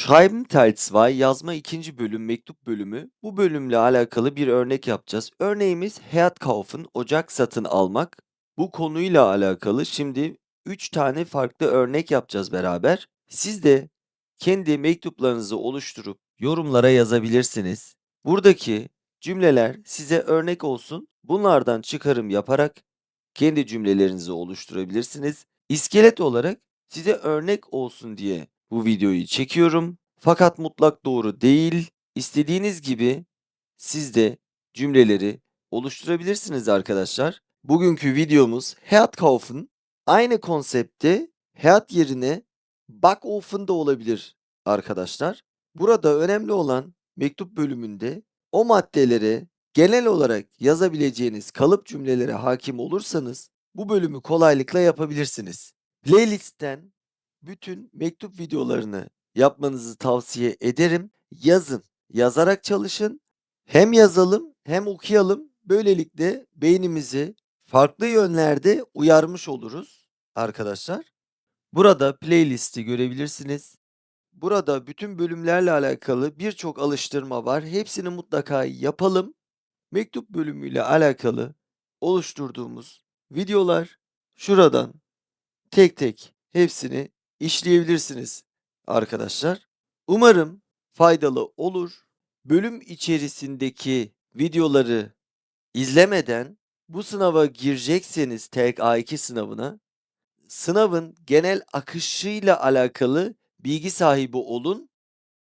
Schreiben Teil 2 yazma ikinci bölüm mektup bölümü. Bu bölümle alakalı bir örnek yapacağız. Örneğimiz Herdkaufen, ocak satın almak. Bu konuyla alakalı şimdi 3 tane farklı örnek yapacağız beraber. Siz de kendi mektuplarınızı oluşturup yorumlara yazabilirsiniz. Buradaki cümleler size örnek olsun. Bunlardan çıkarım yaparak kendi cümlelerinizi oluşturabilirsiniz. İskelet olarak size örnek olsun diye bu videoyu çekiyorum. Fakat mutlak doğru değil. İstediğiniz gibi siz de cümleleri oluşturabilirsiniz arkadaşlar. Bugünkü videomuz Herdkaufen. Aynı konsepte Herd yerine Backofen da olabilir arkadaşlar. Burada önemli olan mektup bölümünde o maddelere genel olarak yazabileceğiniz kalıp cümlelere hakim olursanız bu bölümü kolaylıkla yapabilirsiniz. Playlist'ten bütün mektup videolarını yapmanızı tavsiye ederim. Yazın, yazarak çalışın. Hem yazalım hem okuyalım. Böylelikle beynimizi farklı yönlerde uyarmış oluruz arkadaşlar. Burada playlisti görebilirsiniz. Burada bütün bölümlerle alakalı birçok alıştırma var. Hepsini mutlaka yapalım. Mektup bölümüyle alakalı oluşturduğumuz videolar şuradan tek tek hepsini işleyebilirsiniz arkadaşlar. Umarım faydalı olur. Bölüm içerisindeki videoları izlemeden bu sınava girecekseniz TEK A2 sınavına sınavın genel akışıyla alakalı bilgi sahibi olun.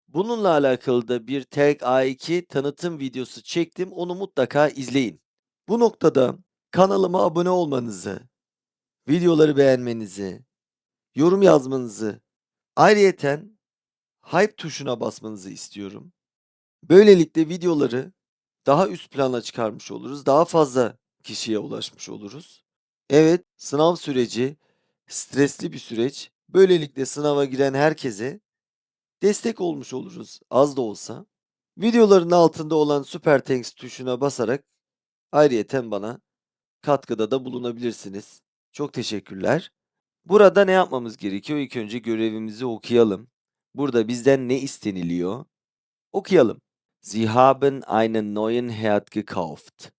Bununla alakalı da bir TEK A2 tanıtım videosu çektim. Onu mutlaka izleyin. Bu noktada kanalıma abone olmanızı, videoları beğenmenizi, yorum yazmanızı, ayrıyeten hype tuşuna basmanızı istiyorum. Böylelikle videoları daha üst plana çıkarmış oluruz. Daha fazla kişiye ulaşmış oluruz. Evet, sınav süreci stresli bir süreç. Böylelikle sınava giren herkese destek olmuş oluruz az da olsa. Videoların altında olan Super Thanks tuşuna basarak ayrıyeten bana katkıda da bulunabilirsiniz. Çok teşekkürler. Burada ne yapmamız gerekiyor? İlk önce görevimizi okuyalım. Burada bizden ne isteniliyor? Okuyalım. Sie haben einen neuen Herd gekauft.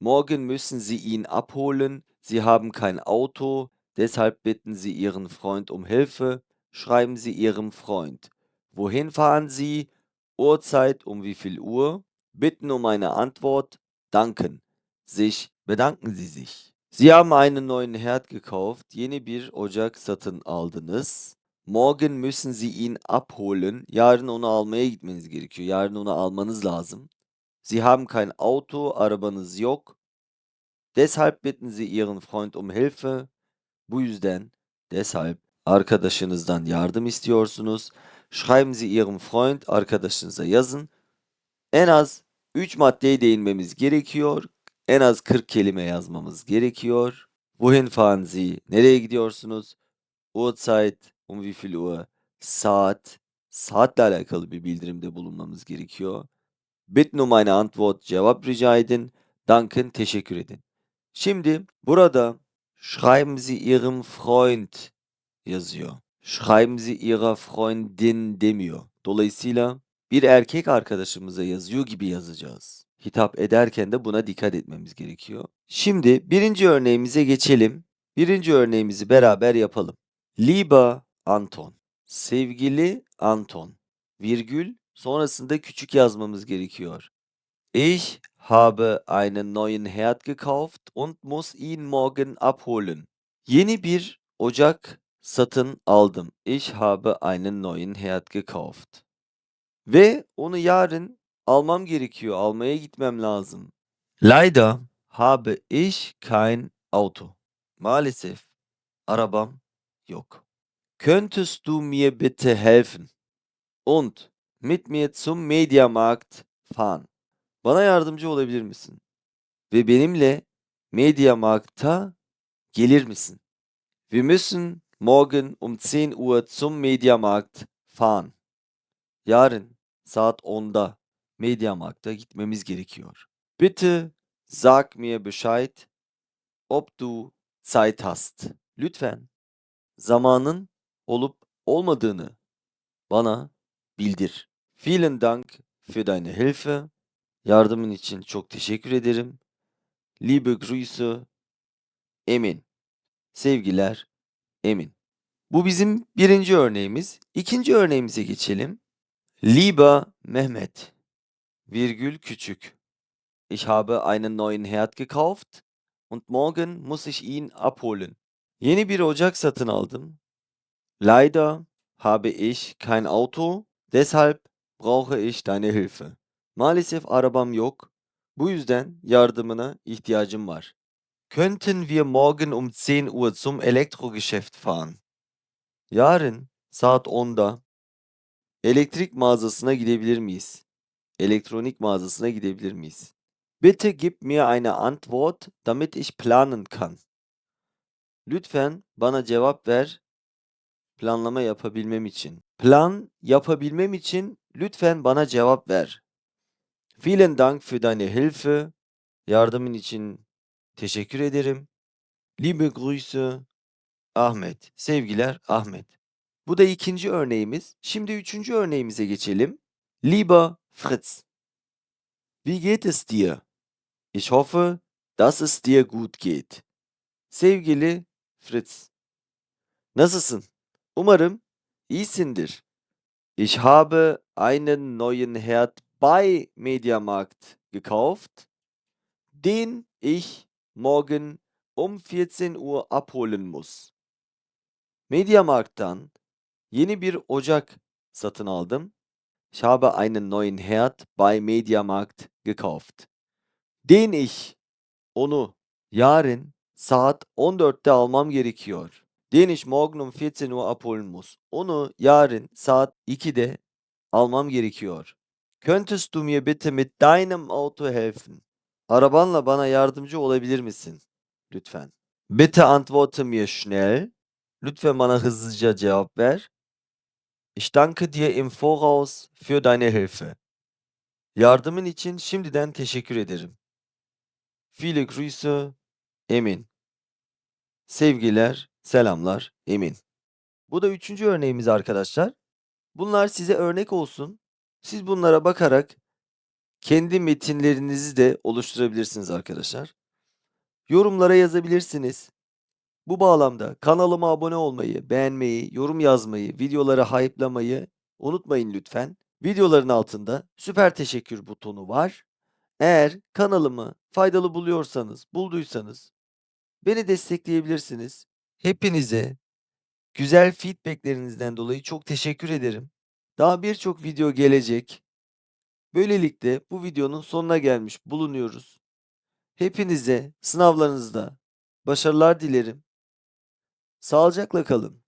Morgen müssen Sie ihn abholen. Sie haben kein Auto, deshalb bitten Sie Ihren Freund um Hilfe. Schreiben Sie Ihrem Freund. Wohin fahren Sie? Uhrzeit um wie viel Uhr? Bitten um eine Antwort. Danken. Sich. Bedanken Sie sich. Sie haben einen neuen Herd gekauft. Yeni bir ocak satın aldınız. Morgen müssen Sie ihn abholen. Yarın onu almaya gitmeniz gerekiyor. Yarın onu almanız lazım. Sie haben kein Auto. Arabanız yok. Deshalb bitten Sie Ihren Freund um Hilfe. Bu yüzden deshalb arkadaşınızdan yardım istiyorsunuz. Schreiben Sie Ihrem Freund arkadaşınıza yazın. En az 3 maddeye değinmemiz gerekiyor. En az 40 kelime yazmamız gerekiyor. Wohin fahren Sie? Nereye gidiyorsunuz? Uhrzeit, um wie viel Uhr? Saat, saatle alakalı bir bildirimde bulunmamız gerekiyor. Bitten um eine Antwort, cevap rica edin. Danken, teşekkür edin. Şimdi burada schreiben Sie Ihrem Freund yazıyor. Schreiben Sie Ihrer Freundin demiyor. Dolayısıyla bir erkek arkadaşımıza yazıyor gibi yazacağız. Hitap ederken de buna dikkat etmemiz gerekiyor. Şimdi birinci örneğimize geçelim. Birinci örneğimizi beraber yapalım. Lieber Anton. Sevgili Anton. Virgül sonrasında küçük yazmamız gerekiyor. Ich habe einen neuen Herd gekauft und muss ihn morgen abholen. Yeni bir ocak satın aldım. Ich habe einen neuen Herd gekauft. Ve onu yarın almam gerekiyor. Almaya gitmem lazım. Leider habe ich kein Auto. Maalesef arabam yok. Könntest du mir bitte helfen und mit mir zum Mediamarkt fahren? Bana yardımcı olabilir misin? Ve benimle Mediamarkt'a gelir misin? Wir müssen morgen um 10 Uhr zum Mediamarkt fahren. Yarın saat 10'da Mediamarkt'a gitmemiz gerekiyor. Bitte sag mir Bescheid, ob du Zeit hast. Lütfen zamanın olup olmadığını bana bildir. Vielen Dank für deine Hilfe. Yardımın için çok teşekkür ederim. Liebe Grüße, Emin. Sevgiler, Emin. Bu bizim birinci örneğimiz. İkinci örneğimize geçelim. Lieber Mehmet, Virgül küçük. Ich habe einen neuen Herd gekauft und morgen muss ich ihn abholen. Yeni bir ocak satın aldım. Leider habe ich kein Auto, deshalb brauche ich deine Hilfe. Maalesef arabam yok. Bu yüzden yardımına ihtiyacım var. Könnten wir morgen um 10 Uhr zum Elektrogeschäft fahren? Yarın saat 10'da elektrik mağazasına gidebilir miyiz? Elektronik mağazasına gidebilir miyiz? Bitte gib mir eine Antwort, damit ich planen kann. Lütfen bana cevap ver, planlama yapabilmem için. Plan yapabilmem için lütfen bana cevap ver. Vielen Dank für deine Hilfe. Yardımın için teşekkür ederim. Liebe Grüße, Ahmet. Sevgiler Ahmet. Bu da ikinci örneğimiz. Şimdi üçüncü örneğimize geçelim. Lieber Fritz. Wie geht es dir? Ich hoffe, dass es dir gut geht. Sevgili Fritz. Nasılsın? Umarım iyisindir. Ich habe einen neuen Herd bei Mediamarkt gekauft, den ich morgen um 14 Uhr abholen muss. Mediamarkt'tan yeni bir ocak satın aldım. Ich habe einen neuen Herd bei Mediamarkt gekauft. Den ich onu yarın saat 14'te almam gerekiyor. Den ich morgen um 14 Uhr abholen muss. Onu yarın saat 2'de almam gerekiyor. Könntest du mir bitte mit deinem Auto helfen? Arabanla bana yardımcı olabilir misin? Lütfen. Bitte antworte mir schnell. Lütfen bana hızlıca cevap ver. Ich danke dir im Voraus für deine Hilfe. Yardımın için şimdiden teşekkür ederim. Viele Grüße, Emin. Sevgiler, selamlar, Emin. Bu da üçüncü örneğimiz arkadaşlar. Bunlar size örnek olsun. Siz bunlara bakarak kendi metinlerinizi de oluşturabilirsiniz arkadaşlar. Yorumlara yazabilirsiniz. Bu bağlamda kanalıma abone olmayı, beğenmeyi, yorum yazmayı, videoları hype'lamayı unutmayın lütfen. Videoların altında süper teşekkür butonu var. Eğer kanalımı faydalı buluyorsanız, bulduysanız beni destekleyebilirsiniz. Hepinize güzel feedbacklerinizden dolayı çok teşekkür ederim. Daha birçok video gelecek. Böylelikle bu videonun sonuna gelmiş bulunuyoruz. Hepinize sınavlarınızda başarılar dilerim. Sağlıcakla kalın.